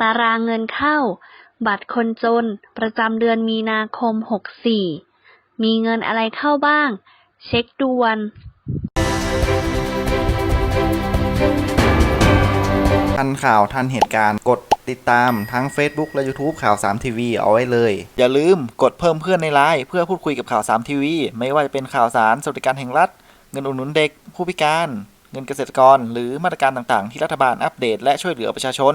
ตารางเงินเข้า บัตรคนจน ประจำเดือนมีนาคม 64 มีเงินอะไรเข้าบ้าง เช็คด่วนทันข่าวทันเหตุการณ์กดติดตามทั้ง Facebook และ YouTube ข่าว 3 ทีวีเอาไว้เลย อย่าลืมกดเพิ่มเพื่อนในไลน์เพื่อพูดคุยกับข่าว 3 ทีวี ไม่ว่าจะเป็นข่าวสารสวัสดิการแห่งรัฐ เงินอุดหนุนเด็ก ผู้พิการ เงินเกษตรกร หรือมาตรการต่างๆ ที่รัฐบาลอัปเดตและช่วยเหลือประชาชน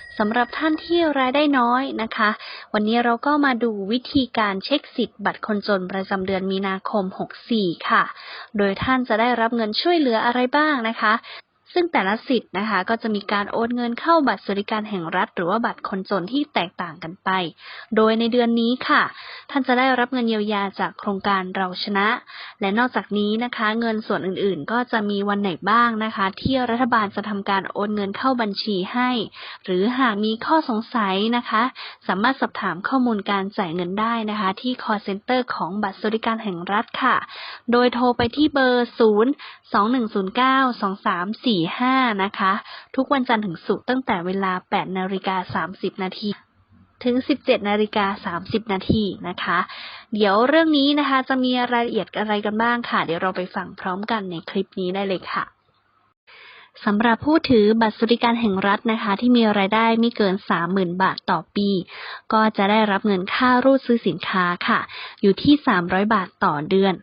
สำหรับท่านที่รายได้น้อยนะคะ วันนี้เราก็มาดูวิธีการเช็คสิทธิ์บัตรคนจนประจำเดือนมีนาคม 64 ค่ะ โดยท่านจะได้รับเงินช่วยเหลืออะไรบ้างนะคะ ซึ่งแต่ละสิทธิ์นะคะ ก็จะมีการโอนเงินเข้าบัตรสวัสดิการแห่งรัฐ หรือว่าบัตรคนจนที่แตกต่างกันไป โดยในเดือนนี้ค่ะ ท่านจะได้รับเงินเยียวยาจากโครงการเราชนะ และนอกจากนี้นะคะ เงินส่วนอื่นๆ ก็จะมีวันไหนบ้างนะคะ ที่รัฐบาลจะทำการโอนเงินเข้าบัญชีให้ หรือหากมีข้อสงสัยนะคะ สามารถสอบถามข้อมูลการจ่ายเงินได้นะคะ ที่ call center ของบัตรสวัสดิการแห่งรัฐค่ะ โดยโทรไปที่เบอร์ 02109234 45 นะคะ ทุกวันจันทร์ถึงศุกร์ตั้งแต่เวลา 8 นาฬิกา 30 นาที ถึง 17 นาฬิกา 30 นาทีนะคะ เดี๋ยวเรื่องนี้นะคะ จะมีรายละเอียดอะไรกันบ้างค่ะ เดี๋ยวเราไปฟังพร้อมกันในคลิปนี้ได้เลยค่ะ สำหรับผู้ถือบัตรสวัสดิการแห่งรัฐนะคะ ที่มีรายได้ไม่เกิน 30,000 บาทต่อปี ก็จะได้รับเงินค่ารูดซื้อสินค้าค่ะ อยู่ที่ 300 บาทต่อเดือน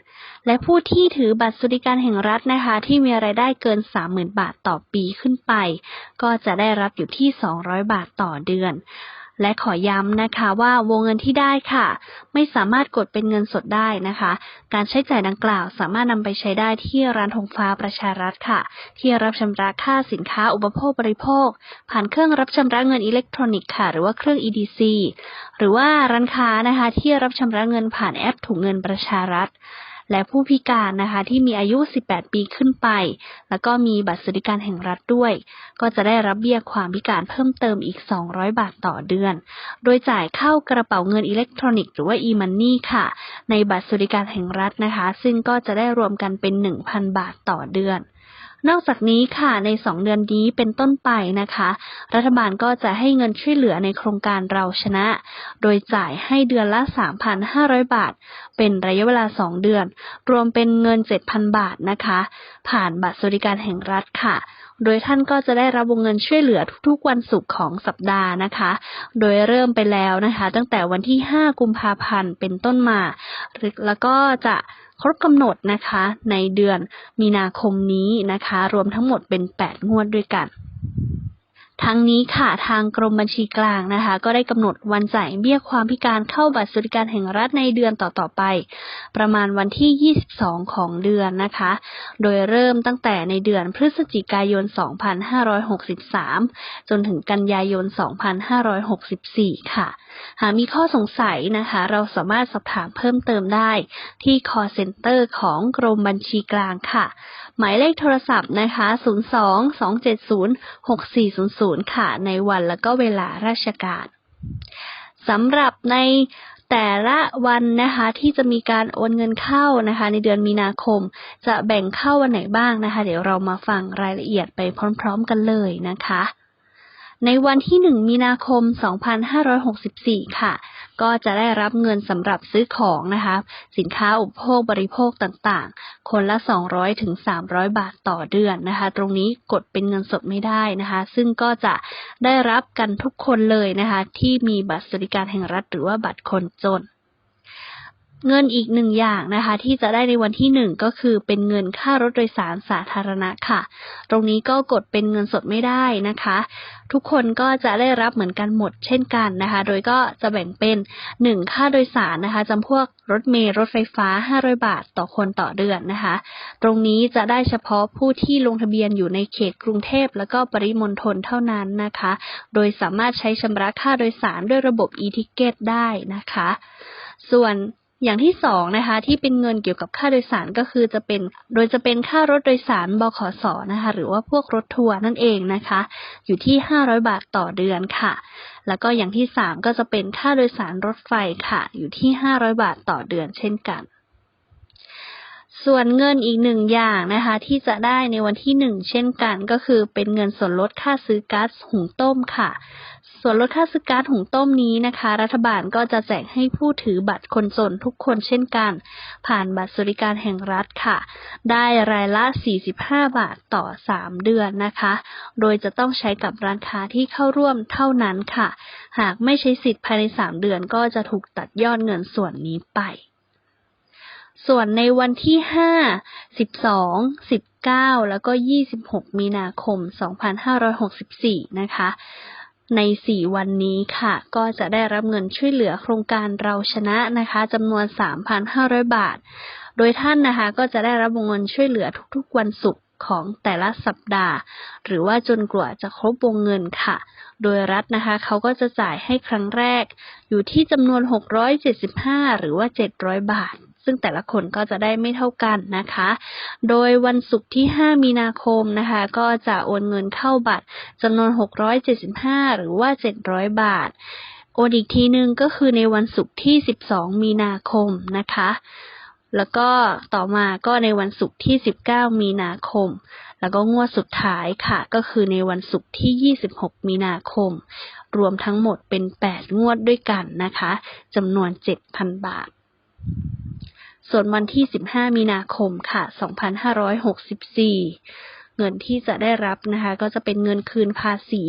และผู้ที่ถือบัตรสวัสดิการแห่งรัฐนะคะ ที่มีรายได้เกิน 30,000 บาทต่อปีขึ้นไป ก็จะได้รับอยู่ที่ 200 บาทต่อเดือน และขอย้ำนะคะว่าวงเงินที่ได้ค่ะ ไม่สามารถกดเป็นเงินสดได้นะคะ การใช้จ่ายดังกล่าวสามารถนำไปใช้ได้ที่ร้านธงฟ้าประชารัฐค่ะ ที่รับชำระค่าสินค้าอุปโภคบริโภค ผ่านเครื่องรับชำระเงินอิเล็กทรอนิกส์ค่ะ หรือว่าเครื่อง EDC หรือว่าร้านค้านะคะที่รับชำระเงินผ่านแอปถุงเงินประชารัฐ และผู้พิการนะคะที่มีอายุ 18 ปีขึ้นไป แล้วก็มีบัตรสวัสดิการแห่งรัฐด้วย ก็จะได้รับเบี้ยความพิการเพิ่มเติมอีก 200 บาทต่อเดือน โดยจ่ายเข้ากระเป๋าเงินอิเล็กทรอนิกส์หรือว่า e-money ค่ะ ในบัตรสวัสดิการแห่งรัฐนะคะ ซึ่งก็จะได้รวมกันเป็น 1,000 บาทต่อเดือน นอกจากนี้ค่ะใน 2 เดือนนี้เป็นต้นไปนะคะ รัฐบาลก็จะให้เงินช่วยเหลือในโครงการเราชนะ โดยจ่ายให้เดือนละ 3,500 บาท เป็นระยะเวลา 2 เดือน รวมเป็นเงิน 7,000 บาทนะคะ ผ่านบัตรสวัสดิการแห่งรัฐค่ะ โดยท่านก็จะได้รับวงเงินช่วยเหลือทุกๆวันศุกร์ของสัปดาห์นะคะ โดยเริ่มไปแล้วนะคะ ตั้งแต่วันที่ 5 กุมภาพันธ์เป็นต้นมา แล้วก็จะครบกำหนดนะคะในเดือนมีนาคมนี้นะคะ รวมทั้งหมดเป็น 8 งวดด้วยกัน ทั้งนี้ค่ะทางกรมบัญชีกลางนะคะ ก็ได้กำหนดวันจ่ายเบี้ยความพิการเข้าบัตรสวัสดิการแห่งรัฐในเดือนต่อๆไป ประมาณวันที่ 22 ของเดือนนะคะ โดยเริ่มตั้งแต่ในเดือนพฤศจิกายน 2563 จนถึงกันยายน 2564 ค่ะ หากมีข้อสงสัยนะคะ เราสามารถสอบถามเพิ่มเติมได้ที่ call center ของกรมบัญชีกลางค่ะ หมายเลขโทรศัพท์นะคะ 02-270-6400 ค่ะ ในวันและก็เวลาราชการสำหรับในแต่ละวันนะคะที่จะมีการโอนเงินเข้านะคะ ในเดือนมีนาคม จะแบ่งเข้าวันไหนบ้างนะคะ เดี๋ยวเรามาฟังรายละเอียดไปพร้อม ๆ กันเลยนะคะ ในวันที่ 1 มีนาคม 2564 ค่ะ ก็จะได้รับเงินสำหรับซื้อของนะคะ สินค้าอุปโภคบริโภคต่างๆ คนละ 200ถึง300 บาทต่อเดือนนะคะ ตรงนี้กดเป็นเงินสดไม่ได้นะคะ ซึ่งก็จะได้รับกันทุกคนเลยนะคะ ที่มีบัตรสวัสดิการแห่งรัฐหรือว่าบัตรคนจน เงินอีกหนึ่งอย่างนะคะ ที่จะได้ในวันที่หนึ่งก็คือเป็นเงินค่ารถโดยสารสาธารณะค่ะ ตรงนี้ก็กดเป็นเงินสดไม่ได้นะคะ ทุกคนก็จะได้รับเหมือนกันหมดเช่นกันนะคะ โดยก็จะแบ่งเป็นหนึ่งค่าโดยสารนะคะจำพวกรถเมล์รถไฟฟ้า 500 บาทต่อคนต่อเดือนนะคะ ตรงนี้จะได้เฉพาะผู้ที่ลงทะเบียนอยู่ในเขตกรุงเทพแล้วก็ปริมณฑลเท่านั้นนะคะ โดยสามารถใช้ชำระค่าโดยสารด้วยระบบ e-ticket ได้นะคะ ส่วน อย่างที่สองนะคะ ที่เป็นเงินเกี่ยวกับค่าโดยสารก็คือจะเป็น โดยจะเป็นค่ารถโดยสารบขสนะคะ หรือว่าพวกรถทัวร์นั่นเองนะคะ อยู่ที่ 500 บาทต่อเดือนค่ะ แล้วก็อย่างที่สามก็จะเป็นค่าโดยสารรถไฟค่ะ อยู่ที่ 500 บาทต่อเดือนเช่นกันส่วนเงินอีกหนึ่งอย่างนะคะ ที่จะได้ในวันที่หนึ่งเช่นกัน ก็คือเป็นเงินส่วนลดค่าซื้อก๊าซหุงต้มค่ะ ส่วนลดค่าซื้อก๊าซหุงต้มนี้นะคะ รัฐบาลก็จะแจกให้ผู้ถือบัตรคนจนทุกคนเช่นกัน ผ่านบัตรสวัสดิการแห่งรัฐค่ะ ได้รายละ 45 บาทต่อ 3 เดือนนะคะ โดยจะต้องใช้กับร้านค้าที่เข้าร่วมเท่านั้นค่ะ หากไม่ใช้สิทธิ์ภายใน 3 เดือนก็จะถูกตัดยอดเงินส่วนนี้ไป ส่วนในวันที่ 5 12 19 แล้วก็ 26 มีนาคม 2564 นะคะ ใน 4 วันนี้ค่ะ ก็จะได้รับเงินช่วยเหลือโครงการเราชนะนะคะจำนวน 3,500 บาท โดยท่านนะคะก็จะได้รับวงเงินช่วยเหลือทุกๆ วันศุกร์ของแต่ละสัปดาห์ หรือว่าจนกว่าจะครบวงเงินค่ะ โดยรัฐนะคะเขาก็จะจ่ายให้ครั้งแรก อยู่ที่จำนวน 675 หรือว่า 700 บาท ซึ่งแต่ละคนก็จะได้ไม่เท่ากันนะคะ โดยวันศุกร์ที่ 5 มีนาคมนะคะ ก็จะโอนเงินเข้าบัตรจำนวน 675 หรือว่า 700 บาท โอนอีกทีนึงก็คือในวันศุกร์ที่ 12 มีนาคมนะคะ แล้วก็ต่อมาก็ในวันศุกร์ที่ 19 มีนาคม แล้วก็งวดสุดท้ายค่ะ ก็คือในวันศุกร์ที่ 26 มีนาคม รวมทั้งหมดเป็น 8 งวดด้วยกันนะคะจำนวน 7,000 บาท ส่วนวันที่ 15 มีนาคมค่ะ 2564 เงินที่จะได้รับนะคะ ก็จะเป็นเงินคืนภาษี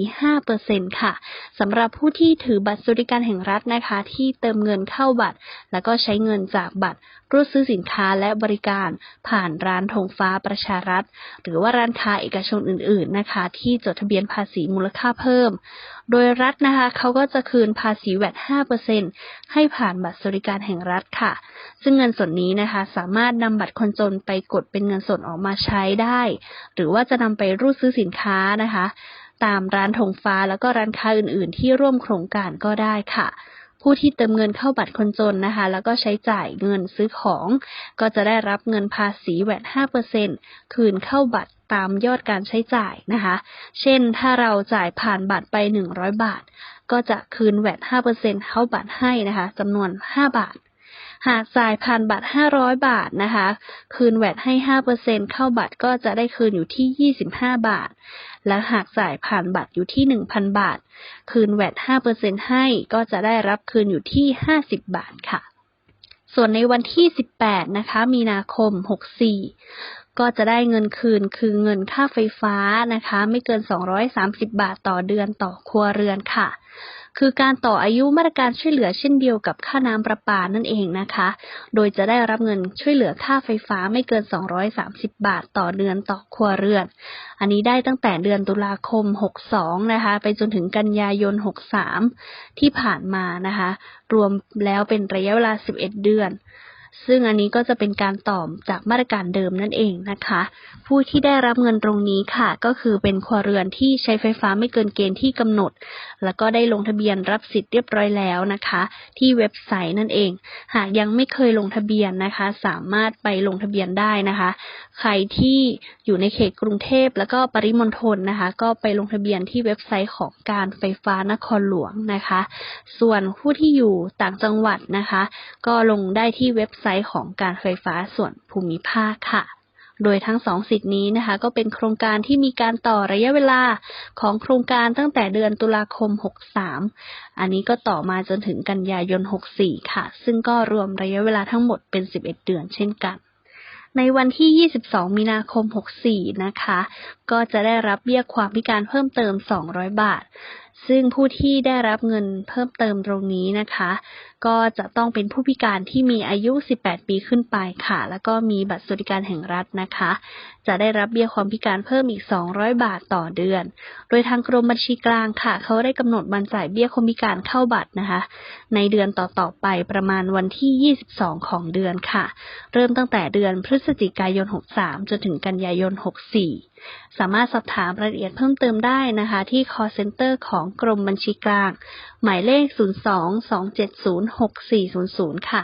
5%ค่ะสำหรับผู้ที่ถือบัตรสวัสดิการแห่งรัฐนะคะ ที่เติมเงินเข้าบัตร แล้วก็ใช้เงินจากบัตร รูดซื้อสินค้าและบริการผ่านร้านธงฟ้าประชารัฐ หรือว่าร้านค้าเอกชนอื่น ๆนะคะ ที่จดทะเบียนภาษีมูลค่าเพิ่ม โดยรัฐนะคะเขาก็จะคืนภาษีแวด5%ให้ผ่านบัตรสวัสดิการแห่งรัฐค่ะ ซึ่งเงินส่วนนี้นะคะสามารถนำบัตรคนจนไปกดเป็นเงินสดออกมาใช้ได้ หรือว่าจะนำไปรูดซื้อสินค้านะคะ ตามร้านธงฟ้าแล้วก็ร้านค้าอื่น ๆ ที่ร่วมโครงการก็ได้ค่ะ ผู้ที่เติมเงินเข้าบัตรคนจนนะคะ แล้วก็ใช้จ่ายเงินซื้อของ ก็จะได้รับเงินภาษีแวด5%คืนเข้าบัตรตามยอดการใช้จ่ายนะคะ เช่น ถ้าเราจ่ายผ่านบัตรไป 100 บาท ก็จะคืนแวด5%เข้าบัตรให้นะคะจำนวน 5 บาท หากจ่ายผ่านบัตร 500 บาทนะคะ คืนแวดให้ 5%เข้าบัตรก็จะได้คืนอยู่ที่ 25 บาท และหากจ่ายผ่านบัตรอยู่ที่ 1,000 บาท คืนแวด5%ให้ก็จะได้รับคืนอยู่ที่ 50 บาทค่ะ ส่วนในวันที่ 18 นะคะ มีนาคม 64ก็จะได้เงินคืนคือเงินค่าไฟฟ้านะคะ ไม่เกิน 230 บาทต่อเดือนต่อครัวเรือนค่ะ คือการต่ออายุมาตรการช่วยเหลือเช่นเดียวกับค่าน้ำประปานั่นเองนะคะ โดยจะได้รับเงินช่วยเหลือค่าไฟฟ้าไม่เกิน 230 บาทต่อเดือนต่อครัวเรือน อันนี้ได้ตั้งแต่เดือนตุลาคม 62 นะคะ ไปจนถึงกันยายน 63 ที่ผ่านมานะคะ รวมแล้วเป็นระยะเวลา 11 เดือน ซึ่งอันนี้ก็จะเป็นการตอบจากมาตรการเดิมนั่นเองนะคะ ผู้ที่ได้รับเงินตรงนี้ค่ะ ก็คือเป็นครัวเรือนที่ใช้ไฟฟ้าไม่เกินเกณฑ์ที่กำหนด แล้วก็ได้ลงทะเบียนรับสิทธิ์เรียบร้อยแล้วนะคะ ที่เว็บไซต์นั่นเอง หากยังไม่เคยลงทะเบียนนะคะ สามารถไปลงทะเบียนได้นะคะ ใครที่อยู่ในเขตกรุงเทพแล้วก็ปริมณฑลนะคะ ก็ไปลงทะเบียนที่เว็บไซต์ของการไฟฟ้านครหลวงนะคะ ส่วนผู้ที่อยู่ต่างจังหวัดนะคะ ก็ลงได้ที่เว็บไซต์ของการไฟฟ้าส่วนภูมิภาคค่ะ โดยทั้งสองสิทธินี้นะคะ ก็เป็นโครงการที่มีการต่อระยะเวลาของโครงการตั้งแต่เดือนตุลาคม 63 อันนี้ก็ต่อมาจนถึงกันยายน 64 ค่ะ ซึ่งก็รวมระยะเวลาทั้งหมดเป็น 11 เดือนเช่นกันในวันที่ 22 มีนาคม 64 นะคะ ก็จะได้รับเบี้ยความพิการเพิ่มเติม 200 บาท ซึ่งผู้ที่ได้รับเงินเพิ่มเติมตรงนี้นะคะ ก็จะต้องเป็นผู้พิการที่มีอายุ 18 ปีขึ้นไปค่ะ แล้วก็มีบัตรสวัสดิการแห่งรัฐนะคะ จะได้รับเบี้ยความพิการเพิ่มอีก 200 บาทต่อเดือน โดยทางกรมบัญชีกลางค่ะ เขาได้กำหนดวันจ่ายเบี้ยความพิการเข้าบัตรนะคะ ในเดือนต่อๆไปประมาณวันที่ 22 ของเดือนค่ะ เริ่มตั้งแต่เดือนพฤศจิกายน 63 จนถึงกันยายน 64สามารถสอบถามรายละเอียดเพิ่มเติมได้นะคะ ที่ call center ของกรมบัญชีกลาง หมายเลข 02-270 6400 ค่ะ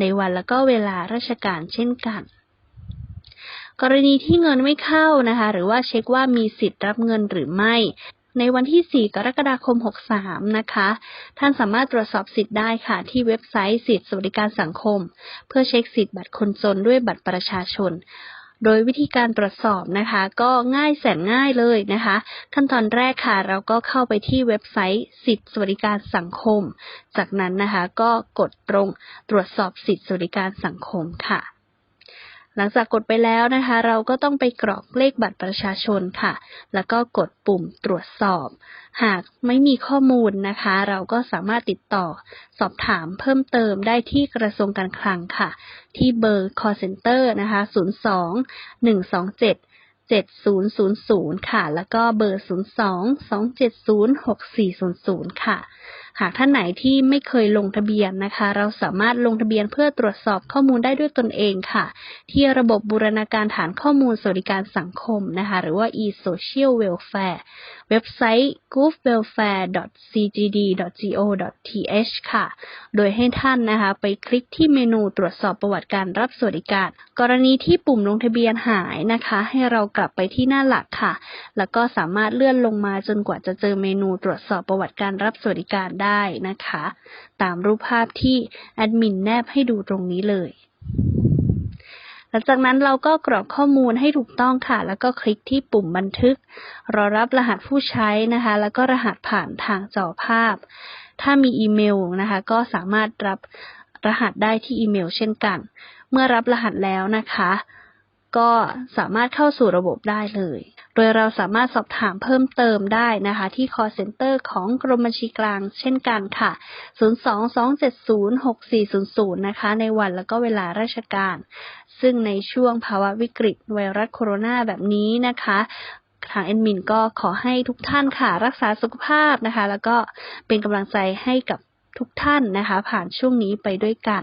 ในวันและก็เวลาราชการเช่นกัน กรณีที่เงินไม่เข้านะคะ หรือว่าเช็คว่ามีสิทธิ์รับเงินหรือไม่ ในวันที่ 4 กรกฎาคม 63 นะคะ ท่านสามารถตรวจสอบสิทธิ์ได้ค่ะ ที่เว็บไซต์สิทธิสวัสดิการสังคม เพื่อเช็คสิทธิ์บัตรคนจนด้วยบัตรประชาชน โดยวิธีการตรวจสอบนะคะ ก็ง่ายแสนง่ายเลยนะคะ ขั้นตอนแรกค่ะ เราก็เข้าไปที่เว็บไซต์สิทธิสวัสดิการสังคม จากนั้นนะคะ ก็กดตรงตรวจสอบสิทธิสวัสดิการสังคมค่ะ หลังจากกดไปแล้วนะคะ เราก็ต้องไปกรอกเลขบัตรประชาชนค่ะ แล้วก็กดปุ่มตรวจสอบ หากไม่มีข้อมูลนะคะ เราก็สามารถติดต่อสอบถามเพิ่มเติมได้ที่กระทรวงการคลังค่ะ ที่เบอร์ call center นะคะ 02 127 7000 ค่ะ แล้วก็เบอร์ 02 270 6400 ค่ะ หากท่านไหนที่ไม่เคยลงทะเบียนนะคะ เราสามารถลงทะเบียนเพื่อตรวจสอบข้อมูลได้ด้วยตนเองค่ะ ที่ระบบบูรณาการฐานข้อมูลสวัสดิการสังคมนะคะ หรือว่า e-social welfare เว็บไซต์ goofwelfare.cgd.go.th ค่ะ โดยให้ท่านนะคะ ไปคลิกที่เมนูตรวจสอบประวัติการรับสวัสดิการ กรณีที่ปุ่มลงทะเบียนหายนะคะ ให้เรากลับไปที่หน้าหลักค่ะ แล้วก็สามารถเลื่อนลงมาจนกว่าจะเจอเมนูตรวจสอบประวัติการรับสวัสดิการได้นะคะ ตามรูปภาพที่แอดมินแนบให้ดูตรงนี้เลย หลังจากนั้นเราก็กรอกข้อมูลให้ถูกต้องค่ะ แล้วก็คลิกที่ปุ่มบันทึก รอรับรหัสผู้ใช้นะคะ แล้วก็รหัสผ่านทางจอภาพ ถ้ามีอีเมลนะคะ ก็สามารถรับรหัสได้ที่อีเมลเช่นกัน เมื่อรับรหัสแล้วนะคะ ก็สามารถเข้าสู่ระบบได้เลย โดยเราสามารถสอบถามเพิ่มเติมได้นะคะ ที่ call center ของกรมบัญชีกลางเช่นกันค่ะ 022706400 นะคะ ในวันและก็เวลาราชการ ซึ่งในช่วงภาวะวิกฤตไวรัสโคโรนาแบบนี้นะคะทางแอดมินก็ขอให้ทุกท่านค่ะ รักษาสุขภาพนะคะ แล้วก็เป็นกำลังใจให้กับทุกท่านนะคะ ผ่านช่วงนี้ไปด้วยกัน